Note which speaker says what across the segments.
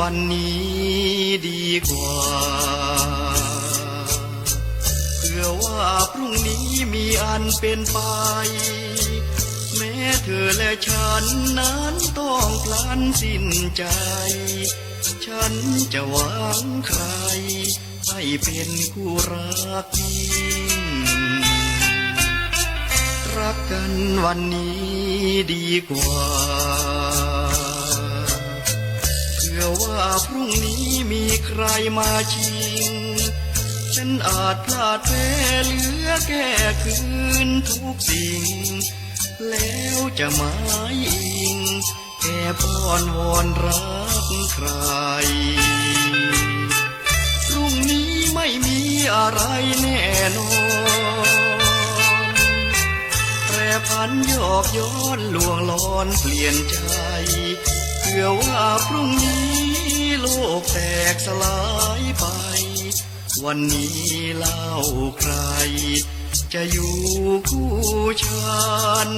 Speaker 1: วันนี้ดีกว่า เพื่อว่าพรุ่งนี้มีอันเป็นไป แม้เธอและฉันนั้นต้องพลันสิ้นใจ ฉันจะหวังใคร ให้เป็นคู่รักยิ่งรักกันวันนี้ดีกว่า อว่าพรุ่งนี้มีใครมาชิง ฉันอาจพลาดแพ้เหลือแค่คืนทุกสิ่ง แล้วจะหมายอิงแค่ป้อนวอนรักใคร พรุ่งนี้ไม่มีอะไรแน่นอนแปรพันโยกย้อนลวงลอนเปลี่ยนใจเพื่อว่าพรุ่งนี้ โลกแตกสลายไป วันนี้เล่าใคร จะอยู่คู่ฉัน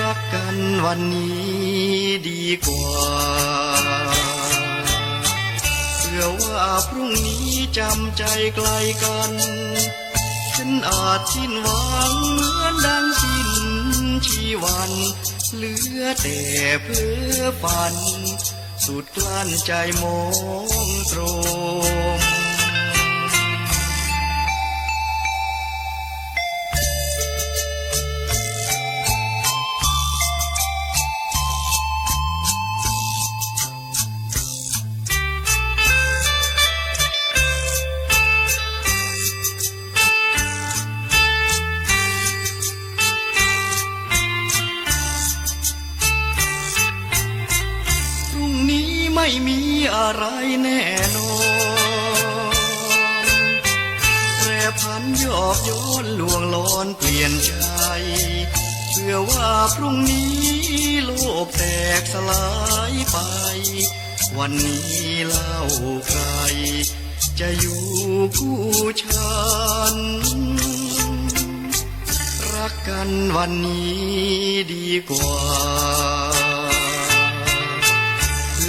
Speaker 1: รักกันวันนี้ดีกว่าเพื่อว่าพรุ่งนี้จำใจไกลกัน ฉันอาจสิ้นหวังเหมือนดังสิ้นชีวัน เหลือแต่เพื่อฝัน สุดกลั้นใจมองตรง ไม่มีอะไรแน่นอนแปรพันยอกย้อนลวงลอนเปลี่ยนใจเชื่อว่าพรุ่งนี้โลกแตกสลายไป วันนี้เล่าใคร จะอยู่คู่ฉัน รักกันวันนี้ดีกว่า